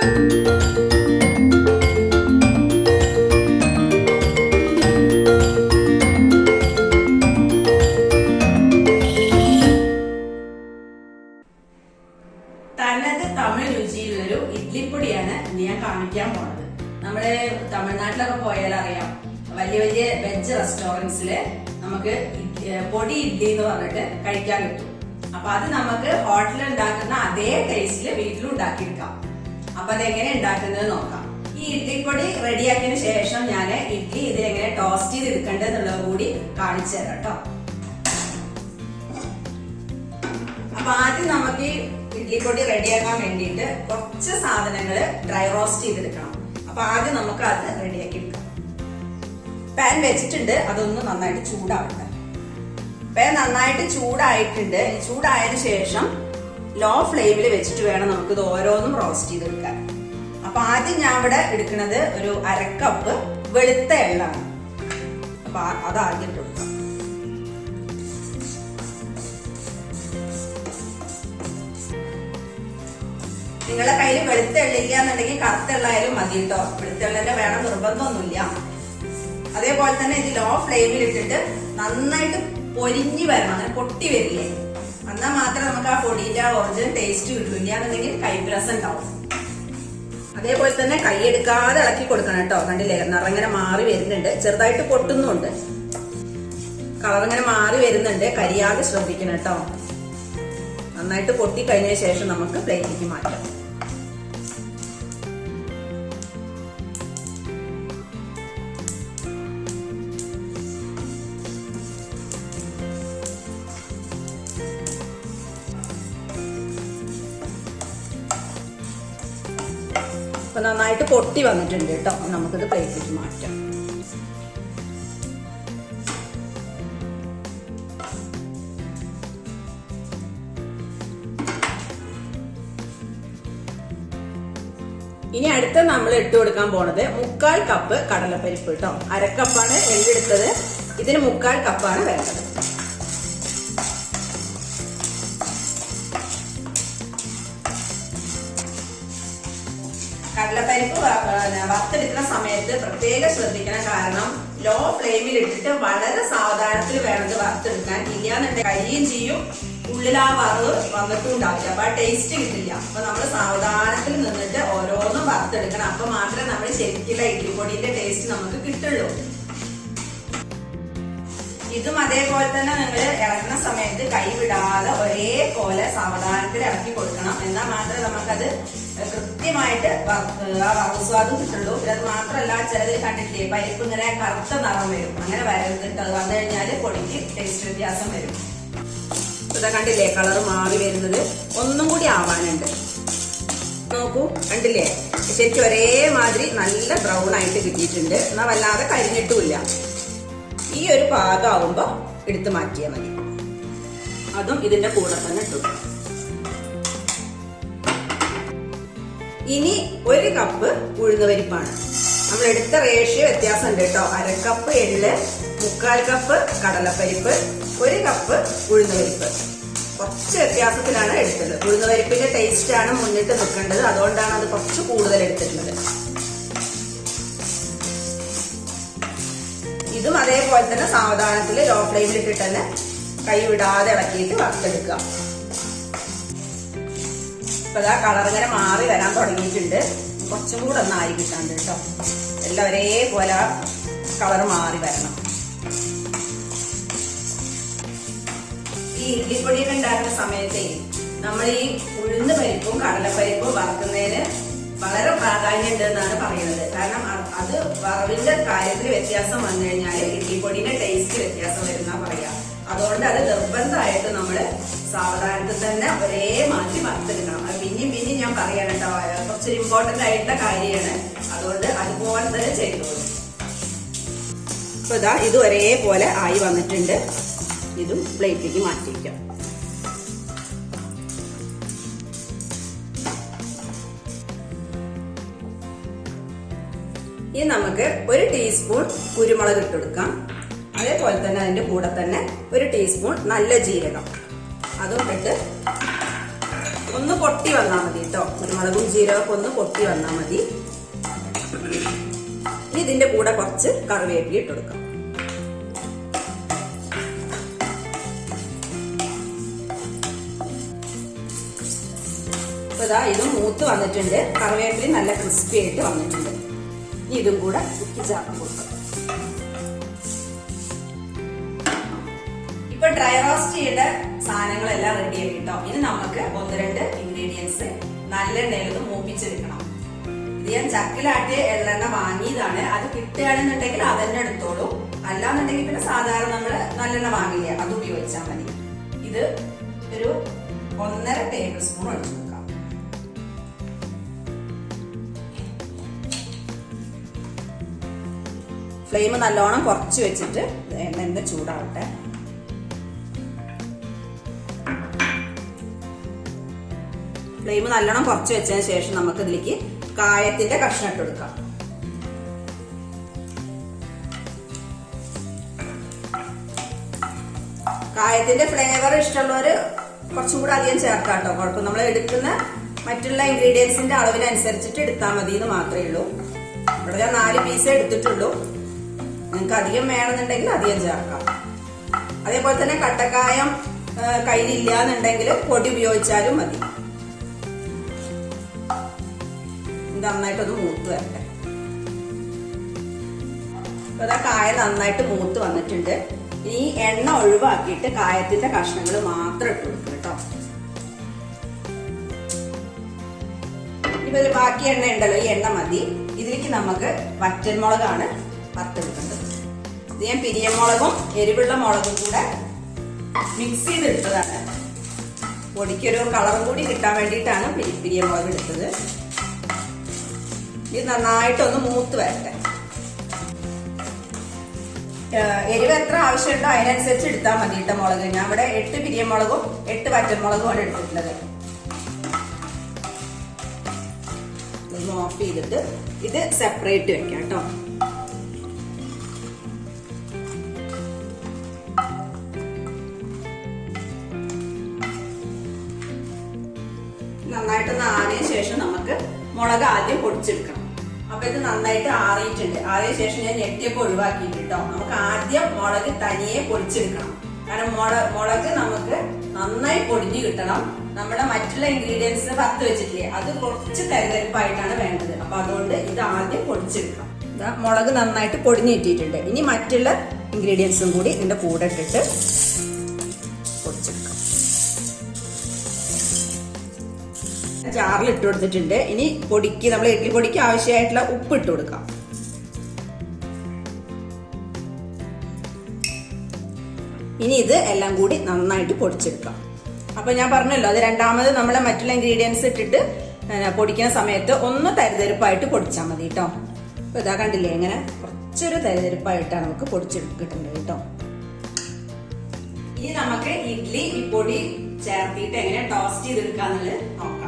തനത് തമിഴ് രുചിയിലൊരു ഇഡ്ലിപ്പൊടിയാണ് ഞാൻ കാണിക്കാൻ പോണത്. നമ്മുടെ തമിഴ്നാട്ടിലൊക്കെ പോയാൽ അറിയാം വലിയ വലിയ വെജ് റെസ്റ്റോറൻസിൽ നമുക്ക് പൊടി ഇഡ്ഡലി എന്ന് പറഞ്ഞിട്ട് കഴിക്കാൻ കിട്ടും. അപ്പൊ അത് നമുക്ക് ഹോട്ടലിൽ ഉണ്ടാക്കുന്ന അതേ ടേസ്റ്റിൽ വീട്ടിലും ഉണ്ടാക്കിയെടുക്കാം. അപ്പൊ അതെങ്ങനെ ഉണ്ടാക്കുന്നത് നോക്കാം. ഈ ഇഡ്ലിപ്പൊടി റെഡിയാക്കിയതിനു ശേഷം ഞാൻ ഇഡ്ഡലി ഇതിലെങ്ങനെ ടോസ്റ്റ് ചെയ്ത് എടുക്കേണ്ടതെന്നുള്ളത് കൂടി കാണിച്ചു തരാം കേട്ടോ. അപ്പൊ ആദ്യം നമുക്ക് ഈ ഇഡ്ലിപ്പൊടി റെഡിയാക്കാൻ വേണ്ടിയിട്ട് കുറച്ച് സാധനങ്ങൾ ഡ്രൈ റോസ്റ്റ് ചെയ്തെടുക്കണം. അപ്പൊ ആദ്യം നമുക്ക് അത് റെഡിയാക്കി എടുക്കാം. പാൻ വെച്ചിട്ടുണ്ട് അതൊന്ന് നന്നായിട്ട് ചൂടാവട്ടെ. പാൻ നന്നായിട്ട് ചൂടായിട്ടുണ്ട്. ചൂടായതിനു ശേഷം ലോ ഫ്ലെയിമിൽ വെച്ചിട്ട് വേണം നമുക്ക് ഇത് ഓരോന്നും റോസ്റ്റ് ചെയ്തെടുക്കാൻ. അപ്പൊ ആദ്യം ഞാൻ ഇവിടെ എടുക്കുന്നത് ഒരു അരക്കപ്പ് വെളുത്ത എള്ളാണ്. അപ്പൊ അത് ആദ്യം കൊടുക്കാം. നിങ്ങളെ കയ്യിൽ വെളുത്ത എള്ളില്ല എന്നുണ്ടെങ്കിൽ കറുത്ത എള്ളായാലും മതി കേട്ടോ. വെളുത്ത എള്ളിന്റെ വേണം നിർബന്ധമൊന്നുമില്ല. അതേപോലെ തന്നെ ഇത് ലോ ഫ്ലെയിമിൽ ഇട്ടിട്ട് നന്നായിട്ട് പൊരിഞ്ഞു വരണം. അങ്ങനെ പൊട്ടി വരില്ലേ? എന്നാൽ മാത്രമേ നമുക്ക് ആ പൊടിയുടെ ഒറിജിനൽ ടേസ്റ്റ് കിട്ടില്ല എന്നുണ്ടെങ്കിൽ കൈപ്രസം ഉണ്ടാവും. അതേപോലെ തന്നെ കൈ എടുക്കാതെ ഇളക്കി കൊടുക്കണം കേട്ടോ. കണ്ടില്ലേ? നിറങ്ങനെ മാറി വരുന്നുണ്ട്. ചെറുതായിട്ട് പൊട്ടുന്നുണ്ട് കളർ മാറി വരുന്നുണ്ട്. കരിയാതെ ശ്രദ്ധിക്കണം കേട്ടോ. നന്നായിട്ട് പൊട്ടി കഴിഞ്ഞ ശേഷം നമുക്ക് പ്ലേറ്റിലേക്ക് മാറ്റാം. ഇപ്പൊ നന്നായിട്ട് പൊട്ടി വന്നിട്ടുണ്ട് കേട്ടോ. നമുക്കിത് പ്ലേറ്റിലേക്ക് മാറ്റാം. ഇനി അടുത്ത നമ്മൾ ഇട്ട് കൊടുക്കാൻ പോണത് മുക്കാൽ കപ്പ് കടലപ്പരിപ്പ് കേട്ടോ. അരക്കപ്പാണ് എള്ളെടുത്തത് ഇതിന് മുക്കാൽ കപ്പാണ് വേണ്ടത്. പിന്നെ വറുത്തെടുക്കുന്ന സമയത്ത് പ്രത്യേകം ശ്രദ്ധിക്കണം. കാരണം ലോ ഫ്ലെയിമിൽ ഇട്ടിട്ട് വളരെ സാവധാനത്തിൽ വേണത് വറുത്തെടുക്കാൻ ഇല്ലാന്നുണ്ടെങ്കിൽ കഴിയും ചെയ്യും. ഉള്ളിൽ ആ വറവ് വന്നിട്ടും ഉണ്ടാവില്ല. അപ്പൊ ആ ടേസ്റ്റ് കിട്ടില്ല. അപ്പൊ നമ്മൾ സാവധാനത്തിൽ നിന്നിട്ട് ഓരോന്നും വറുത്തെടുക്കണം. അപ്പൊ മാത്രമേ നമ്മൾ ശരിക്കുള്ള ഇഡ്ലിപ്പൊടിന്റെ ടേസ്റ്റ് നമുക്ക് കിട്ടുള്ളൂ. ഇതും അതേപോലെ തന്നെ നിങ്ങൾ ഇറക്കുന്ന സമയത്ത് കൈവിടാതെ ഒരേപോലെ സാവധാനത്തിൽ ഇറക്കി കൊടുക്കണം. എന്നാൽ മാത്രമേ നമുക്കത് കൃത്യമായിട്ട് ആ വറവ് സ്വാദും കിട്ടുള്ളൂ. പിന്നെ അത് മാത്രമല്ല ചിലതിൽ കണ്ടിട്ടില്ലേ പരിപ്പ് ഇങ്ങനെ കറുത്ത നിറം വരും. അങ്ങനെ വരരുത്. അത് വന്നു കഴിഞ്ഞാൽ പൊടിക്ക് ടേസ്റ്റ് വ്യത്യാസം വരും. ഇതാ കണ്ടില്ലേ കളർ മാറി വരുന്നത്. ഒന്നും കൂടി ആവാനുണ്ട്. നോക്കൂ കണ്ടില്ലേ? ശരിക്കും ഒരേമാതിരി നല്ല ബ്രൗൺ ആയിട്ട് കിട്ടിയിട്ടുണ്ട്. എന്നാൽ വല്ലാതെ കരിഞ്ഞിട്ടുമില്ല. ഈ ഒരു പാകമാവുമ്പോ എടുത്തു മാറ്റിയാൽ മതി. അതും ഇതിന്റെ കൂടെ തന്നെ ഇട്ടു. ഇനി ഒരു കപ്പ് ഉഴുന്നുപരിപ്പാണ് നമ്മൾ എടുത്ത റേഷ്യോ വ്യത്യാസം ഉണ്ട് കേട്ടോ അരക്കപ്പ് എള്ള് മുക്കാൽ കപ്പ് കടലപ്പരിപ്പ് ഒരു കപ്പ് ഉഴുന്നുപരിപ്പ് കുറച്ച് വ്യത്യാസത്തിലാണ് എടുത്തത്. ഉഴുന്നുപരിപ്പിന്റെ ടേസ്റ്റ് ആണ് മുന്നിട്ട് നിൽക്കേണ്ടത്. അതുകൊണ്ടാണ് അത് കുറച്ച് കൂടുതൽ എടുത്തിട്ടുള്ളത്. ഇതും അതേപോലെ തന്നെ സാവധാനത്തിൽ ലോ ഫ്ലെയിമിൽ ഇട്ടിട്ട് തന്നെ കൈ വിടാതെ ഇളക്കിയിട്ട് വറുത്തെടുക്കുക. ഇപ്പൊ ഇതാ കളർ ഇങ്ങനെ മാറി വരാൻ തുടങ്ങിയിട്ടുണ്ട്. കുറച്ചും കൂടെ ഒന്ന് ആയി കിട്ടാണ്ട് കേട്ടോ. എല്ലാം ഒരേപോലെ കളർ മാറി വരണം. ഈ ഇഡ്ലിപ്പൊടിയൊക്കെ ഉണ്ടാക്കുന്ന സമയത്തേ നമ്മൾ ഈ ഉഴുന്ന് പരിപ്പും കടലപ്പരിപ്പും വറുക്കുന്നതിന് വളരെ പ്രാധാന്യമുണ്ട് എന്നാണ് പറയുന്നത്. കാരണം അത് വറവിന്റെ കാര്യത്തിൽ വ്യത്യാസം വന്നു കഴിഞ്ഞാൽ ഇഡ്ലിപ്പൊടിയുടെ ടേസ്റ്റ് വ്യത്യാസം വരുന്ന പറയാ. അതുകൊണ്ട് അത് നിർബന്ധമായിട്ട് നമ്മൾ സാവധാനത്തിൽ തന്നെ ഒരേ മാറ്റി വറുത്തെടുക്കണം. കുറച്ചൊരു ഇമ്പോർട്ടന്റ് ആയിട്ടുള്ള കാര്യമാണ്. അതുകൊണ്ട് അതുപോലെ തന്നെ ചെയ്തോളൂ. അപ്പൊ ഇതാ ഇത് ഒരേപോലെ ആയി വന്നിട്ടുണ്ട്. ഇതും പ്ലേറ്റിലേക്ക് മാറ്റിയിരിക്കാം ഇനി നമുക്ക് ഒരു ടീസ്പൂൺ കുരുമുളക് കൊടുക്കാം. അതേപോലെ തന്നെ അതിന്റെ കൂടെ തന്നെ ഒരു ടീസ്പൂൺ നല്ല ജീരകം. അതും ഇട്ടിട്ട് ഒന്ന് പൊട്ടി വന്നാൽ മതി കേട്ടോ കുരുമുളകും ജീരകമൊക്കെ ഒന്ന് പൊട്ടി വന്നാൽ മതി. ഇനി ഇതിന്റെ കൂടെ കുറച്ച് കറിവേപ്പില ഇട്ട് കൊടുക്കാം. ഇതാ ഇത് മൂത്ത് വന്നിട്ടുണ്ട്. കറിവേപ്പില നല്ല ക്രിസ്പി ആയിട്ട് വന്നിട്ടുണ്ട്. ഇനി ഇതും കൂടെ കുത്തി ചേർത്ത് കൊടുക്കാം. ഡ്രൈ റോസ്റ്റ് ചെയ്യേണ്ട സാധനങ്ങളെല്ലാം റെഡി ആക്കി കേട്ടോ. ഇനി നമുക്ക് ഒന്ന് രണ്ട് ഇൻഗ്രീഡിയൻസ് നല്ലെണ്ണയിൽ ഒന്ന് മൂപ്പിച്ചെടുക്കണം. ഇത് ഞാൻ ചക്കിലാട്ടിയ എള്ളെണ്ണ വാങ്ങിയതാണ്. അത് കിട്ടുകയാണെന്നുണ്ടെങ്കിൽ അതെന്നെ എടുത്തോളൂ. അല്ലാന്നുണ്ടെങ്കിൽ പിന്നെ സാധാരണ നമ്മൾ നല്ലെണ്ണ വാങ്ങില്ല. അത് ഉപയോഗിച്ചാൽ മതി. ഇത് ഒരു ഒന്നര ടേബിൾ സ്പൂൺ ഒഴിച്ചു കൊടുക്കാം. ഫ്ലെയിം നല്ലോണം കുറച്ച് വെച്ചിട്ട് എണ്ണ ചൂടാവട്ടെ. ഫ്ലെയിം നല്ലോണം കുറച്ച് വെച്ചതിന് ശേഷം നമുക്ക് ഇതിലേക്ക് കായത്തിന്റെ കഷ്ണം ഇട്ട് കൊടുക്കാം. കായത്തിന്റെ ഫ്ലേവർ ഇഷ്ടമുള്ളവര് കുറച്ചും കൂടെ അധികം ചേർക്കാം കേട്ടോ കുഴപ്പം നമ്മൾ എടുക്കുന്ന മറ്റുള്ള ഇൻഗ്രീഡിയൻസിന്റെ അളവിനനുസരിച്ചിട്ട് എടുത്താൽ മതി എന്ന് മാത്രമേ ഉള്ളൂ. ഇവിടെ ഞാൻ നാല് പീസ് എടുത്തിട്ടുള്ളൂ. നിങ്ങൾക്ക് അധികം വേണമെന്നുണ്ടെങ്കിൽ അധികം ചേർക്കാം. അതേപോലെ തന്നെ കട്ടക്കായം കയ്യിലില്ല എന്നുണ്ടെങ്കിൽ പൊടി ഉപയോഗിച്ചാലും മതി. ഇത് നന്നായിട്ടൊന്ന് മൂത്ത് വരട്ടെ. അപ്പൊ ഇതാ കായ നന്നായിട്ട് മൂത്ത് വന്നിട്ടുണ്ട്. ഈ എണ്ണ ഒഴിവാക്കിയിട്ട് കായത്തിന്റെ കഷ്ണങ്ങൾ മാത്രം ഇട്ട് കൊടുക്കുക കേട്ടോ. ഇപ്പൊ ബാക്കി എണ്ണ ഉണ്ടല്ലോ ഈ എണ്ണ മതി. ഇതിലേക്ക് നമുക്ക് വറ്റൻമുളകാണ് വറുത്തെടുക്കേണ്ടത് ഇത് ഞാൻ പിരിയമുളകും എരിവുള്ള മുളകും കൂടെ മിക്സ് ചെയ്തെടുത്തതാണ്. പൊടിക്കൊരു കളറും കൂടി കിട്ടാൻ വേണ്ടിയിട്ടാണ് പിരി പിരിയമുളക് എടുത്തത്. ഇത് നന്നായിട്ടൊന്ന് മൂത്ത് വരട്ടെ. എരിവ് എത്ര ആവശ്യമുണ്ടോ അതിനനുസരിച്ച് എടുത്താൽ മതി കേട്ടോ മുളക്. ഞാൻ ഇവിടെ എട്ട് പിരിയമുളകും എട്ട് വറ്റൽമുളകുമാണ് എടുത്തിട്ടുള്ളത്. ഓഫ് ചെയ്തിട്ട് ഇത് സെപ്പറേറ്റ് വെക്കാം കേട്ടോ. നന്നായിട്ടൊന്ന് ആറിയ ശേഷം നമുക്ക് മുളക് ആദ്യം പൊടിച്ചെടുക്കണം. അപ്പൊ ഇത് നന്നായിട്ട് ആറിയിട്ടുണ്ട്. ആറിയ ശേഷം ഞാൻ ഞെട്ടിയപ്പോൾ ഒഴിവാക്കിയിട്ട് കേട്ടോ. നമുക്ക് ആദ്യം മുളക് തനിയെ പൊടിച്ചെടുക്കണം. കാരണം മുള മുളക് നമുക്ക് നന്നായി പൊടിഞ്ഞു കിട്ടണം. നമ്മുടെ മറ്റുള്ള ഇൻഗ്രീഡിയൻസ് പത്ത് വെച്ചിട്ടില്ലേ അത് കുറച്ച് തെരഞ്ഞെടുപ്പായിട്ടാണ് വേണ്ടത്. അപ്പൊ അതുകൊണ്ട് ഇത് ആദ്യം പൊടിച്ചെടുക്കാം ഇതാ മുളക് നന്നായിട്ട് പൊടിഞ്ഞു കിട്ടിയിട്ടുണ്ട്. ഇനി മറ്റുള്ള ഇൻഗ്രീഡിയൻസും കൂടി ഇതിന്റെ കൂടെ ഇട്ടിട്ട് ജാറിൽ ഇട്ട് കൊടുത്തിട്ടുണ്ട്. ഇനി പൊടിക്ക് നമ്മൾ ഇഡ്ഡലി പൊടിക്ക് ആവശ്യമായിട്ടുള്ള ഉപ്പ് ഇട്ട് കൊടുക്കാം. ഇനി ഇത് എല്ലാം കൂടി നന്നായിട്ട് പൊടിച്ചെടുക്കാം. അപ്പൊ ഞാൻ പറഞ്ഞല്ലോ അത് രണ്ടാമത് നമ്മൾ മറ്റുള്ള ഇൻഗ്രീഡിയൻസ് ഇട്ടിട്ട് പൊടിക്കുന്ന സമയത്ത് ഒന്ന് തരിതരിപ്പായിട്ട് പൊടിച്ചാൽ മതി കേട്ടോ അപ്പൊ ഇതാ കണ്ടില്ലേ ഇങ്ങനെ കുറച്ചൊരു തരിതരിപ്പായിട്ടാണ് നമുക്ക് പൊടിച്ചെടുക്കിട്ടുണ്ട് കേട്ടോ ഇനി നമുക്ക് ഇഡ്ഡലി ഈ പൊടി ചേർത്തിട്ട് എങ്ങനെ ടോസ്റ്റ് ചെയ്തെടുക്കാന്നുള്ളത് നോക്കാം.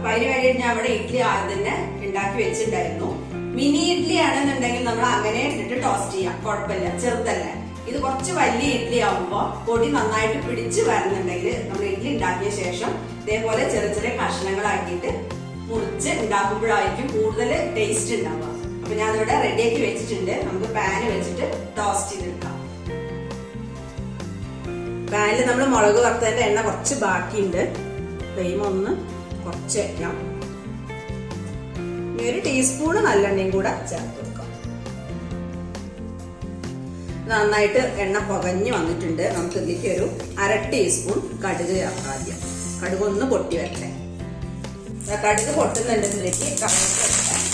അപ്പൊ അതിന് വേണ്ടിയിട്ട് ഞാൻ അവിടെ ഇഡ്ഡലി ആദ്യം തന്നെ ഉണ്ടാക്കി വെച്ചിട്ടുണ്ടായിരുന്നു. മിനി ഇഡ്ഡലി ആണെന്നുണ്ടെങ്കിൽ നമ്മൾ അങ്ങനെ ഇട്ടിട്ട് ടോസ്റ്റ് ചെയ്യാം. കുഴപ്പമില്ല. ചെറുതല്ല. ഇത് കുറച്ച് വലിയ ഇഡ്ഡലി ആകുമ്പോൾ പൊടി നന്നായിട്ട് പിടിച്ച് വരുന്നുണ്ടെങ്കിൽ നമ്മൾ ഇഡ്ഡലി ഉണ്ടാക്കിയ ശേഷം ഇതേപോലെ ചെറിയ ചെറിയ കഷ്ണങ്ങളാക്കിയിട്ട് മുറിച്ച് ഉണ്ടാക്കുമ്പോഴായിരിക്കും കൂടുതൽ ടേസ്റ്റ് ഉണ്ടാവുക. അപ്പൊ ഞാൻ ഇവിടെ റെഡിയാക്കി വെച്ചിട്ടുണ്ട്. നമുക്ക് പാന് വെച്ചിട്ട് ടോസ്റ്റ് ചെയ്തെടുക്കാം. പാനിൽ നമ്മൾ മുളക് വറുത്തതിന്റെ എണ്ണ കുറച്ച് ബാക്കിയുണ്ട്. ഫ്ലെയിം ഒന്ന് കുറച്ച് വയ്ക്കാം ഇനി ഒരു ടീസ്പൂണ് നല്ലെണ്ണയും കൂടെ ചേർത്ത് കൊടുക്കാം. നന്നായിട്ട് എണ്ണ പുകഞ്ഞ് വന്നിട്ടുണ്ട്. നമുക്ക് ഇതിലേക്ക് ഒരു അര ടീസ്പൂൺ കടുക് ചേർക്കാം ആദ്യം. കടുക് ഒന്ന് പൊട്ടി വരട്ടെ. കടുക് പൊട്ടുന്നുണ്ടെങ്കിലേക്ക് കറിവേപ്പിലൊക്കെ കറിവേപ്പില ഇടാം.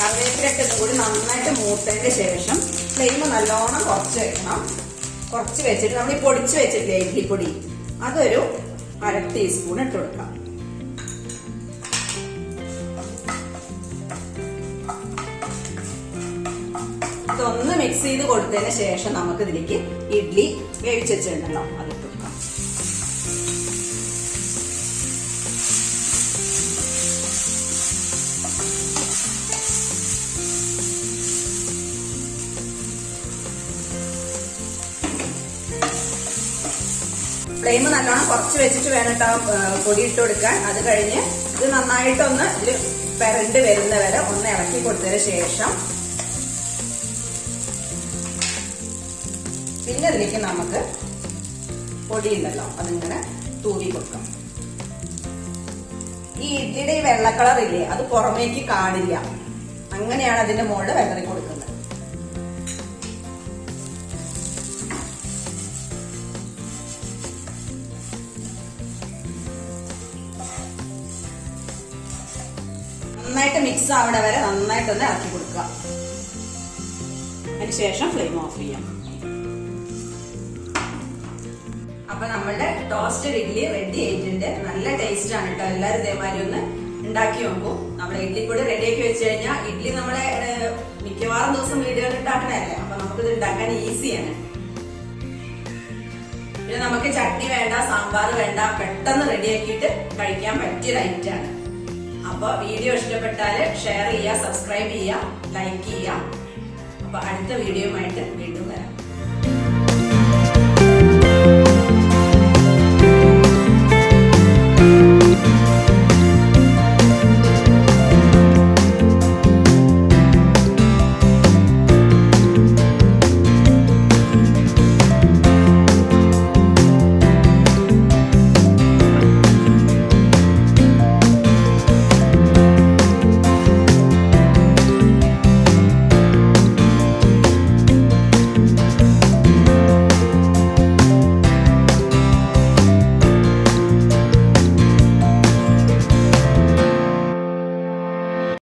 കറിവേപ്പില ഇട്ടതും കൂടി നന്നായിട്ട് മൂത്തതിന് ശേഷം ഫ്ലെയിം നല്ലോണം കുറച്ച് വെക്കണം കുറച്ച് വെച്ചിട്ട് നമ്മൾ ഈ പൊടിച്ച് വെച്ചിട്ടില്ലേ ഇഡ്ലിപ്പൊടി അതൊരു അര ടീസ്പൂൺ ഇട്ട് കൊടുക്കാം. ഇതൊന്ന് മിക്സ് ചെയ്ത് കൊടുത്തതിന് ശേഷം നമുക്ക് ഇതിലേക്ക് ഇഡ്ലി വേവിച്ച് വെച്ചിട്ടുണ്ടല്ലോ. അത് ഫ്ലെയിം നല്ലോണം കുറച്ച് വെച്ചിട്ട് വേണം കേട്ടോ പൊടി ഇട്ട് കൊടുക്കാൻ. അത് കഴിഞ്ഞ് ഇത് നന്നായിട്ടൊന്ന് ഇതിൽ പെരണ്ട് വരുന്നവരെ ഒന്ന് ഇളക്കി കൊടുത്തതിന് ശേഷം പിന്നെ ഇതിലേക്ക് നമുക്ക് പൊടി ഉണ്ടല്ലോ അതിങ്ങനെ തൂവി കൊടുക്കാം. ഈ ഇഡ്ലിയുടെ ഈ വെള്ള ഇല്ലേ അത് പുറമേക്ക് കാണില്ല. അങ്ങനെയാണ് അതിന്റെ മുകളിൽ വെള്ളറി കൊടുക്കുന്നത്. മിക്സ് ആവണ വരെ നന്നായിട്ടൊന്ന് ഇറക്കി കൊടുക്കുക. അതിനുശേഷം ഫ്ലെയിം ഓഫ് ചെയ്യാം. അപ്പൊ നമ്മളുടെ ടോസ്റ്റഡ് ഇഡ്ഡലി റെഡി ആയിട്ടുണ്ട്. നല്ല ടേസ്റ്റ് ആണ് കേട്ടോ എല്ലാവരും ഇതേമാതിരി ഒന്ന് ഉണ്ടാക്കി നോക്കും. നമ്മുടെ ഇഡ്ഡലി റെഡി ആക്കി വെച്ച് കഴിഞ്ഞാൽ ഇഡ്ഡലി നമ്മളെ മിക്കവാറും ദിവസം വീടുകളിൽ ഉണ്ടാക്കണല്ലേ അപ്പൊ നമുക്കിത് ഉണ്ടാക്കാൻ ഈസിയാണ് പിന്നെ നമുക്ക് ചട്നി വേണ്ട സാമ്പാർ വേണ്ട പെട്ടെന്ന് റെഡി ആക്കിയിട്ട് കഴിക്കാൻ പറ്റിയ ഐറ്റം ആണ് അപ്പൊ വീഡിയോ ഇഷ്ടപ്പെട്ടാൽ ഷെയർ ചെയ്യുക സബ്സ്ക്രൈബ് ചെയ്യുക ലൈക്ക് ചെയ്യുക. അപ്പൊ അടുത്ത വീഡിയോയുമായിട്ട് വീണ്ടും